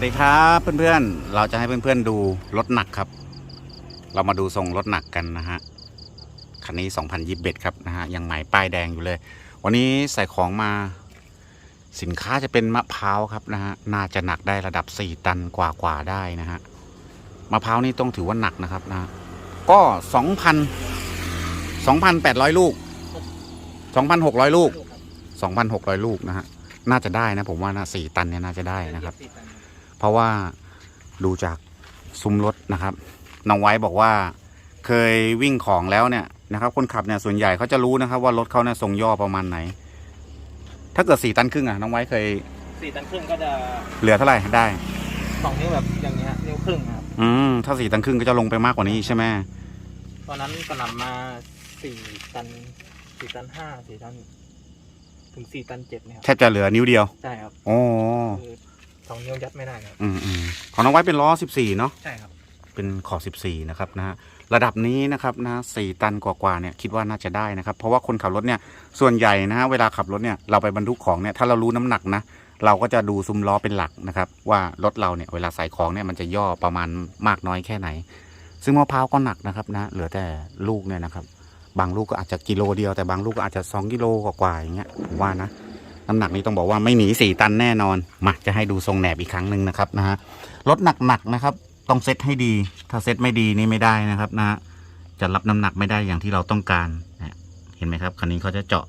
วัสดีครับเพื่อนๆ เราจะให้เพื่อนๆดูรถหนักครับ เรามาดูทรงรถหนักกันนะฮะ คันนี้ 2021 ครับนะฮะ ยังใหม่ป้ายแดงอยู่เลย วันนี้ใส่ของมา สินค้าจะเป็นมะพร้าวครับนะฮะ น่าจะหนักได้ระดับ 4 ตันกว่าๆได้นะฮะ มะพร้าวนี่ต้องถือว่าหนักนะครับนะ ก็ 2,000 2,800 ลูก 2,600 ลูก 2,600 ลูกนะฮะ น่าจะได้นะผมว่านะ4ตันเนี่ยน่าจะได้นะครับ เพราะว่าดูจากซุ้มรถนะครับน้องไว้บอกว่าเคยวิ่งของแล้วเนี่ยนะครับ คนขับเนี่ยส่วนใหญ่เขาจะรู้นะครับว่ารถเขาเนี่ยทรงย่อประมาณไหน ถ้าเกิดสี่ตันครึ่งอะน้องไว้เคยสี่ตันครึ่งก็จะเหลือเท่าไหร่ได้สองนิ้วแบบอย่างเงี้ยนิ้วครึ่งครับอืมถ้าสี่ตันครึ่งก็จะลงไปมากกว่านี้อีกใช่ไหมตอนนั้นกระหน่ำมาสี่ตันสี่ตันห้าสี่ตัน ถึงสี่ตันเจ็ดเนี่ยครับแทบจะเหลือนิ้วเดียวใช่ครับโอ้คือ สองนิ้วยัดไม่ได้ครับอืมอืมของน้องไว้เป็นล้อสิบสี่เนาะใช่ครับเป็นขอบ14 นะครับนะฮะระดับนี้นะครับนะสี่ตันกว่าๆเนี่ยคิดว่าน่าจะได้นะครับ เพราะว่าคนขับรถเนี่ยส่วนใหญ่นะฮะเวลาขับรถเนี่ยเราไปบรรทุกของเนี่ยถ้าเรารู้น้ำหนักนะเราก็จะดูซุ้มล้อเป็นหลักนะครับ ว่ารถเราเนี่ยเวลาใส่ของเนี่ยมันจะย่อประมาณมากน้อยแค่ไหน ซึ่งมะพร้าวก็หนักนะครับนะเหลือแต่ลูกเนี่ยนะครับ บางลูกก็อาจจะกิโลเดียวแต่บางลูกก็อาจจะ 2 กิโลกว่าๆอย่างเงี้ยผมว่านะ น้ำหนักนี้ต้องบอกว่าไม่หนีสี่ตันแน่นอนมาจะให้ดูทรงแหนบอีกครั้งหนึ่งนะครับนะฮะรถหนักๆนะครับ ต้องเซตให้ดี ถ้าเซตไม่ดีนี่ไม่ได้นะครับนะจะรับน้ำหนักไม่ได้อย่างที่เราต้องการนะเห็นไหมครับคันนี้เขาจะเจาะ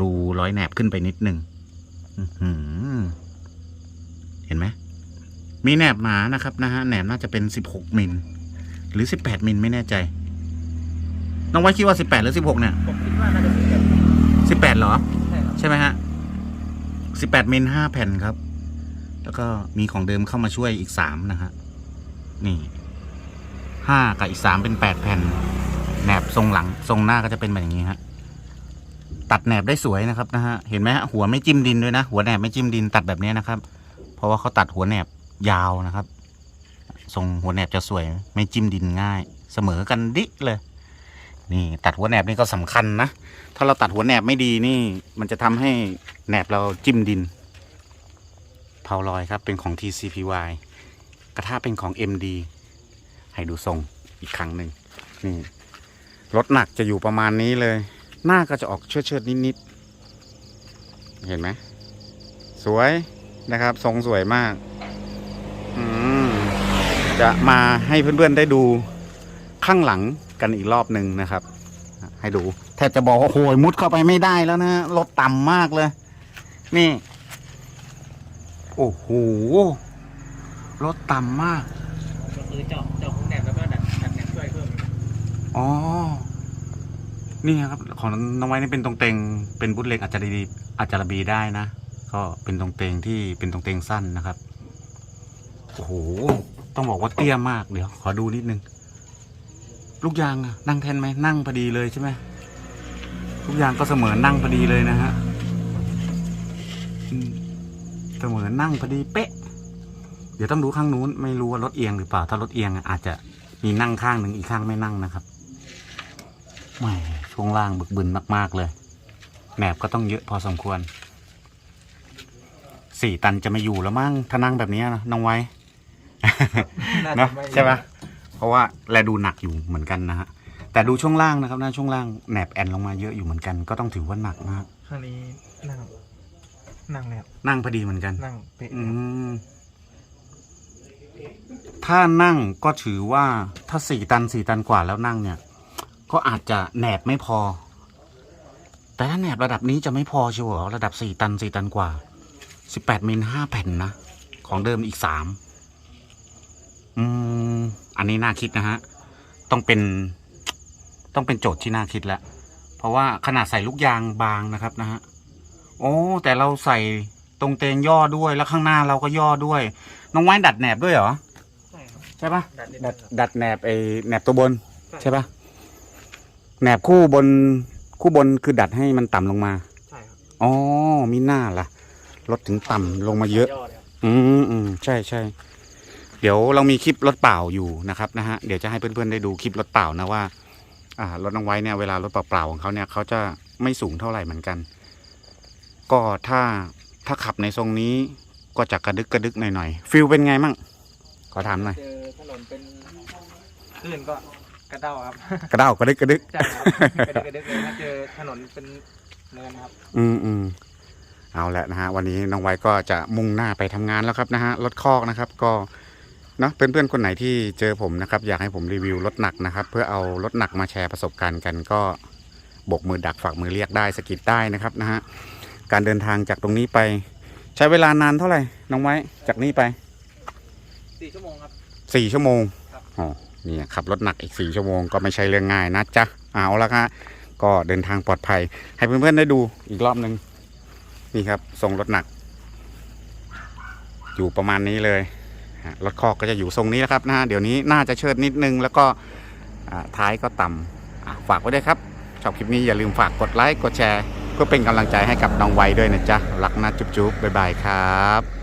รูร้อยแหนบขึ้นไปนิดหนึ่งอื้อหือเห็นไหมมีแหนบหมานะครับนะฮะแหนบน่าจะเป็นสิบหกมิลหรือสิบแปดมิลไม่แน่ใจน้องไว้คิดว่าสิบแปดหรือสิบหกเนี่ยผมคิดว่าน่าจะเป็นแบบสิบแปดเหรอ ใช่ไหมฮะสิบแปดมิลห้าแผ่นครับ แล้วก็มีของเดิมเข้ามาช่วยอีกสามนะฮะ นี่ห้ากับอีกสามเป็นแปดแผ่น แหนบทรงหลังทรงหน้าก็จะเป็นแบบนี้ฮะ ตัดแหนบได้สวยนะครับนะฮะ เห็นไหมฮะหัวไม่จิ้มดินด้วยนะ หัวแหนบไม่จิ้มดินตัดแบบนี้นะครับ เพราะว่าเขาตัดหัวแหนบยาวนะครับ ทรงหัวแหนบจะสวย ไม่จิ้มดินง่าย เสมอกันดิเลย นี่ตัดหัวแหนบนี่ก็สำคัญนะ ถ้าเราตัดหัวแหนบไม่ดีนี่ มันจะทำให้แหนบเราจิ้มดินเผาลอยครับ เป็นของ TCPY กระทะเป็นของ MD ให้ดูทรงอีกครั้งหนึ่งนี่รถหนักจะอยู่ประมาณนี้เลย หน้าก็จะออกเชิดเชิดนิดๆ เห็นไหม สวยนะครับ ทรงสวยมากอืมจะมาให้เพื่อนๆได้ดูข้างหลัง กันอีกรอบหนึ่งนะครับ ให้ดูแทบจะบอกว่าโหยมุดเข้าไปไม่ได้แล้วนะรถต่ำมากเลย นี่ โอ้โหรถต่ำมากก็คือเจาะเจาะหูแหนบแล้วก็ดัดดัดแหนบช่วยเพิ่มอ๋อนี่ครับของน้องไว้นี่เป็นตรงเตงเป็นบุตเล็กอาจจะดีอาจจะระบีได้นะ ก็เป็นตรงเตงที่เป็นตรงเตงสั้นนะครับ โอ้โห ต้องบอกว่าเตี้ยมากเดี๋ยว ขอดูนิดนึง ลูกยางอะนั่งแทนไหมนั่งพอดีเลยใช่ไหมลูกยางก็เสมอนั่งพอดีเลยนะฮะอืมเสมอนั่งพอดีเป๊ะ เดี๋ยวต้องดูข้างนู้น ไม่รู้ว่ารถเอียงหรือเปล่า ถ้ารถเอียงอะอาจจะมีนั่งข้างหนึ่งอีกข้างไม่นั่งนะครับแหม่ช่วงล่างบึกบึนมาก ๆ เลยแหนบก็ต้องเยอะพอสมควร สี่ตันจะไม่อยู่แล้วมั้งถ้านั่งแบบนี้นะน้องไว้น่าเนจะอะไม่ใช่ปะ เพราะว่าแลดูหนักอยู่เหมือนกันนะฮะแต่ดูช่วงล่างนะครับนะช่วงล่างแหนบแอนลงมาเยอะอยู่เหมือนกัน ก็ต้องถือว่าหนักมาก ข้างนี้นั่ง นั่งแล้วนั่งพอดีเหมือนกัน นั่งเป๊ะอืม ถ้านั่งก็ถือว่าถ้าสี่ตันสี่ตันกว่าแล้วนั่งเนี่ย ก็อาจจะแหนบไม่พอ แต่ถ้าแหนบระดับนี้จะไม่พอชัวร์เหรอระดับสี่ตันสี่ตันกว่าสิบแปดมิลห้าแผ่นนะ ของเดิมอีกสามอืม อันนี้น่าคิดนะฮะ ต้องเป็น ต้องเป็นโจทย์ที่น่าคิดแล้ว เพราะว่าขนาดใส่ลูกยางบางนะครับนะฮะ โอ้ แต่เราใส่ตรงเตงย่อด้วย แล้วข้างหน้าเราก็ย่อด้วย น้องไว้ดัดแหนบด้วยเหรอ ใช่ครับใช่ปะดัดนิดดัดนึงดัดแหนบไอแหนบตัวบน ใช่ปะแหนบคู่บนคู่บนคือดัดให้มันต่ำลงมา ใช่ครับอ๋อมีหน้าล่ะ รถถึงต่ำลงมาเยอะดเลยครับอืมอืมใช่ใช่ เดี๋ยวเรามีคลิปรถเปล่าอยู่นะครับนะฮะเดี๋ยวจะให้เพื่อนๆได้ดูคลิปรถเปล่านะว่า อ่ารถน้องไว้เนี่ยเวลารถเปล่าๆของเขาเนี่ยเขาจะไม่สูงเท่าไหร่เหมือนกัน ก็ถ้าถ้าขับในทรงนี้ก็จะกระดึกกระดึกหน่อยๆฟิลเป็นไงมั่งขอถามหน่อยเจอถนนเป็นคลื่นก็กระเด้าครับกระเด้ากระดึกกระดึกใช่ครับกระดึกกระดึกเลยถ้าเจอถนนเป็นเนินครับ อืมอืมเอาละนะฮะวันนี้น้องไว้ก็จะมุ่งหน้าไปทำงานแล้วครับนะฮะรถคอกนะครับ ก็เนาะเพื่อนๆคนไหนที่เจอผมนะครับ อยากให้ผมรีวิวรถหนักนะครับ เพื่อเอารถหนักมาแชร์ประสบการณ์กันก็โบกมือดักฝากมือเรียกได้สะกิดได้นะครับนะฮะการเดินทางจากตรงนี้ไป ใช้เวลานานเท่าไหร่น้องไว้จากนี้ไปสี่ชั่วโมงครับสี่ชั่วโมงครับอ๋อนี่ขับรถหนักอีกสี่ชั่วโมงก็ไม่ใช่เรื่องง่ายนะจ๊ะเอาละครับก็เดินทางปลอดภัย ให้เพื่อนๆได้ดูอีกรอบหนึ่งนี่ครับทรงรถหนัก อยู่ประมาณนี้เลยฮะ รถคอกก็จะอยู่ทรงนี้นะครับนะฮะเดี๋ยวนี้น่าจะเชิดนิดนึง แล้วก็ท้ายก็ต่ำฝากไว้ด้วยครับชอบคลิปนี้อย่าลืมฝากกดไลค์กดแชร์ เพื่อเป็นกำลังใจให้กับน้องไวด้วยนะจ๊ะรักนะจุ๊บๆบ๊ายบายครับ